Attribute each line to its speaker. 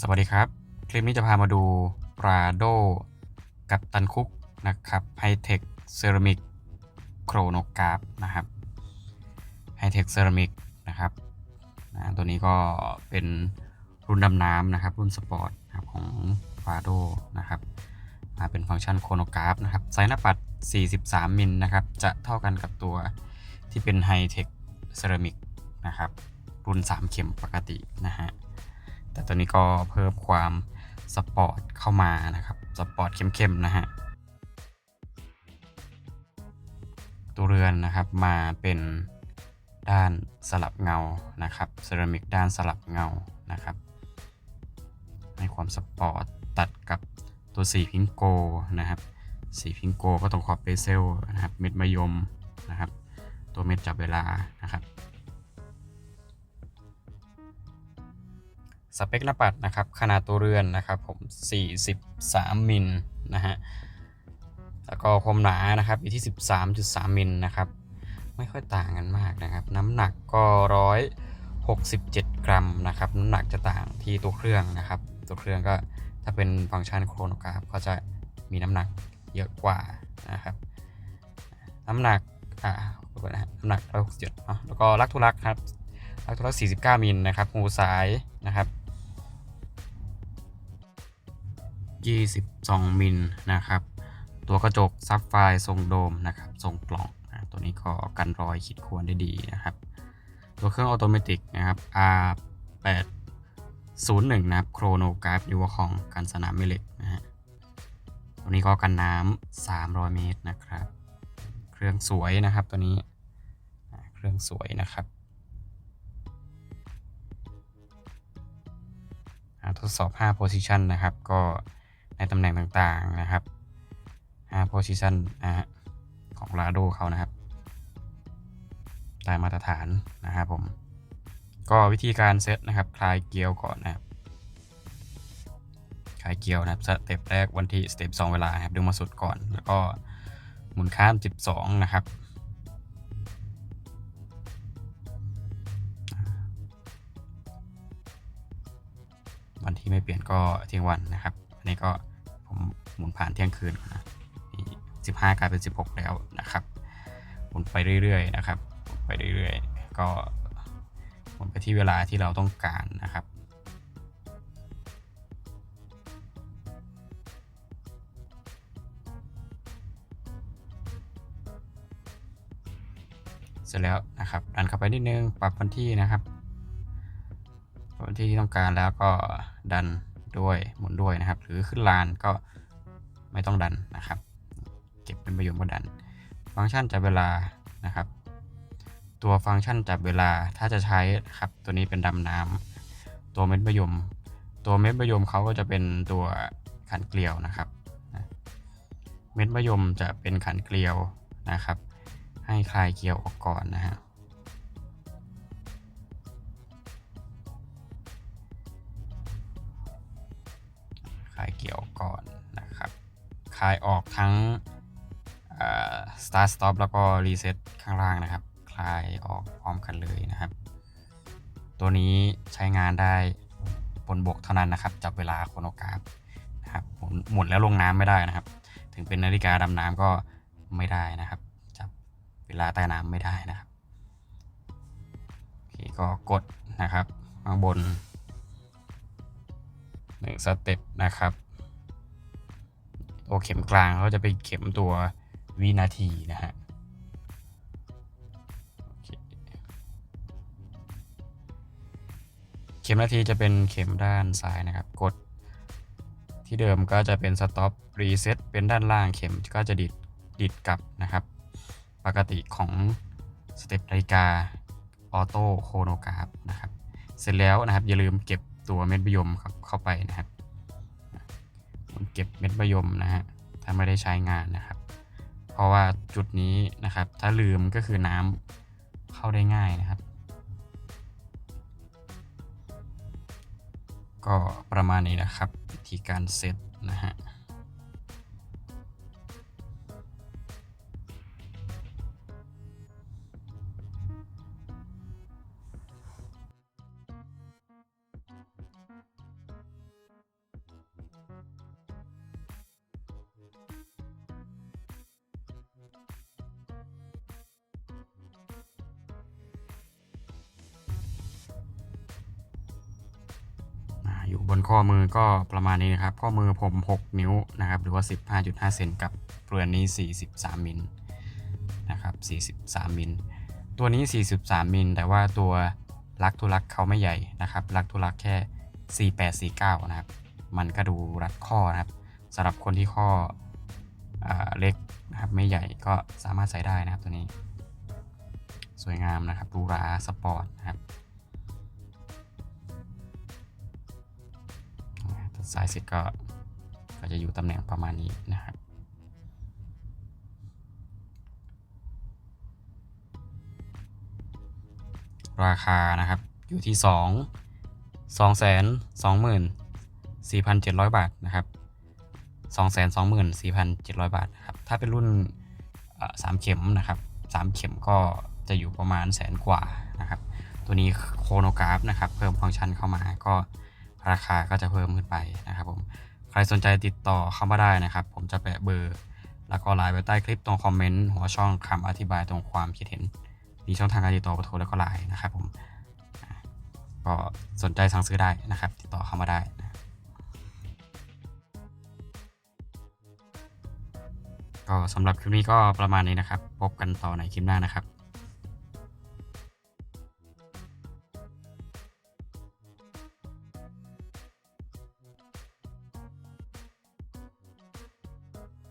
Speaker 1: สวัสดีครับ คลิปนี้จะพามาดูปราโดกับตันคุกนะครับไฮเทคเซรามิกโครโนกราฟนะครับไฮเทคเซรามิกนะครับนะตัวนี้ก็เป็นรุ่นดำน้ำนะครับ รุ่นสปอร์ตของปราโดนะครับมาเป็นฟังก์ชันโครโนกราฟนะครับไซส์หน้าปัด 43 มิลนะครับ จะเท่ากันกับตัวที่เป็นไฮเทคเซรามิกนะครับ รุ่น 3 เข็มปกตินะฮะ แต่ตัวนี้ก็เพิ่มความสปอร์ตเข้ามานะครับ สปอร์ตเข้มๆนะฮะ ตัวเรือนนะครับมาเป็นด้านสลับเงานะครับ เซรามิกด้านสลับเงานะครับให้ความสปอร์ตตัดกับตัวสีพิงโกนะครับ สีพิงโกก็ตรงขอบเบเซลนะครับ เม็ดมะยมนะครับ ตัวเม็ดจับเวลานะครับ สเปคหน้าปัดนะครับขนาดตัวเรือนนะครับผม 43 มิลนะฮะแล้วก็ความหนานะครับอยู่ที่ 13.3 มิลนะครับไม่ค่อยต่างกันมากนะครับ น้ำหนักก็167 กรัมนะครับน้ำหนักจะต่างที่ตัวเครื่องนะครับ ตัวเครื่องก็ถ้าเป็นฟังก์ชันโครโนกราฟก็จะมีน้ำหนักเยอะกว่านะครับน้ำหนักอ่าขอโทษนะน้ำหนัก167เนาะแล้วก็ลักทุลักครับลักทุลัก 49 มิลนะครับหูสายนะครับ 22 มิลนะครับ ตัวกระจกซับไฟทรงโดมนะครับ ทรงกล่องนะตัวนี้ก็กันรอยขีดข่วนได้ดีนะครับ ตัวเครื่องออโตเมติกนะครับ R801 นะครับโครโนกราฟนิวของกันสนามแม่เหล็กนะฮะตัวนี้ก็กันน้ำ300 เมตรนะครับ เครื่องสวยนะครับตัวนี้เครื่องสวยนะครับทดสอบ 5 position นะครับ ก็ ในตำแหน่งต่างๆนะครับ5 position นะฮะของ Lado เขานะครับตามมาตรฐานนะครับผม ก็วิธีการเซตนะครับ คลายเกียวก่อนนะครับ คลายเกียวนะครับสเต็ปแรกวันที่สเต็ป2เวลาครับดึงมาสุดก่อน แล้วก็หมุนข้าม 12 นะครับวันที่ไม่เปลี่ยนก็เที่ยงวันนะครับ อันนี้ก็ ผมหมุนผ่านเที่ยงคืนนะนี่15กลายเป็น16แล้วนะครับหมุนไปเรื่อยๆนะครับหมุนไปเรื่อยๆ ก็หมุนไปที่เวลาที่เราต้องการนะครับเสร็จแล้วนะครับดันเข้าไปนิดนึงปรับวันที่นะครับปรับวันที่ที่ต้องการแล้วก็ดัน ด้วยหมุนด้วยนะครับ หรือขึ้นลานก็ไม่ต้องดันนะครับ เก็บเป็นประโยชน์ก็ดัน ฟังก์ชันจับเวลานะครับ ตัวฟังก์ชันจับเวลาถ้าจะใช้ครับตัวนี้เป็นดำน้ำตัวเม็ดมะยมตัวเม็ดมะยมเขาก็จะเป็นตัวขันเกลียวนะครับ เม็ดมะยมจะเป็นขันเกลียวนะครับ ให้คลายเกลียวออกก่อนนะฮะายออกทั้ง start stop แล้วก็ reset ข้างล่างนะครับ คลายออกพร้อมกันเลยนะครับ ตัวนี้ใช้งานได้บนบกเท่านั้นนะครับ จับเวลาโคโนกราฟนะครับหมุนแล้วลงน้ำไม่ได้นะครับ ถึงเป็นนาฬิกาดำน้ำก็ไม่ได้นะครับ จับเวลาใต้น้ำไม่ได้นะครับโอเคก็กดนะครับข้างบนหนึ่งสเต็ปนะครับ ตัวเข็มกลางเขาจะเป็นเข็มตัววินาทีนะฮะเข็มนาทีจะเป็นเข็มด้านซ้ายนะครับ กดที่เดิมก็จะเป็น stop reset เป็นด้านล่างเข็มก็จะดิดดิดกลับนะครับ ปกติของสเต็ปนาฬิกาออโต้โคโนกราฟนะครับ เสร็จแล้วนะครับอย่าลืมเก็บตัวเม็ดมะยมเข้าเข้าไปนะครับ เก็บเม็ดมะยมนะฮะถ้าไม่ได้ใช้งานนะครับ เพราะว่าจุดนี้นะครับ ถ้าลืมก็คือน้ำเข้าได้ง่ายนะครับ ก็ประมาณนี้นะครับ วิธีการเซตนะฮะ อยู่บนข้อมือก็ประมาณนี้นะครับ ข้อมือผม 6 นิ้วนะครับ หรือว่า 15.5 เซนกับเปลือนนี้ 43มิลนะครับ 43มิลตัวนี้ 43มิลแต่ว่าตัวลักทุลักเขาไม่ใหญ่นะครับ ลักทุลักแค่ 4849 นะครับ มันก็ดูรัดข้อนะครับสำหรับคนที่ข้ออเล็กนะครับไม่ใหญ่ก็สามารถใส่ได้นะครับตัวนี้ สวยงามนะครับหรูราสปอร์ตนะครับ ตัดสายเสร็จก็ก็จะอยู่ตำแหน่งประมาณนี้นะครับราคานะครับอยู่ที่ 2 2 2 2 4 7 0 0 บาทนะครับ2 2 4 7 0 0 บาทนะครับ ถ้าเป็นรุ่นเอ่อสามเข็มนะครับสามเข็มก็จะอยู่ประมาณแสนกว่านะครับ ตัวนี้โคโนกราฟนะครับ เพิ่มฟังก์ชันเข้ามาก็ ราคาก็จะเพิ่มขึ้นไปนะครับผมใครสนใจติดต่อเข้ามาได้นะครับ ผมจะแปะเบอร์ แล้วก็ไลน์ไว้ใต้คลิปตรงคอมเมนต์หัวช่องคำอธิบายตรงความคิดเห็น มีช่องทางการติดต่อเบอร์โทรแล้วก็ไลน์นะครับผมก็สนใจสั่งซื้อได้นะครับ ติดต่อเข้ามาได้ก็สำหรับคลิปนี้ก็ประมาณนี้นะครับ พบกันต่อในคลิปหน้านะครับ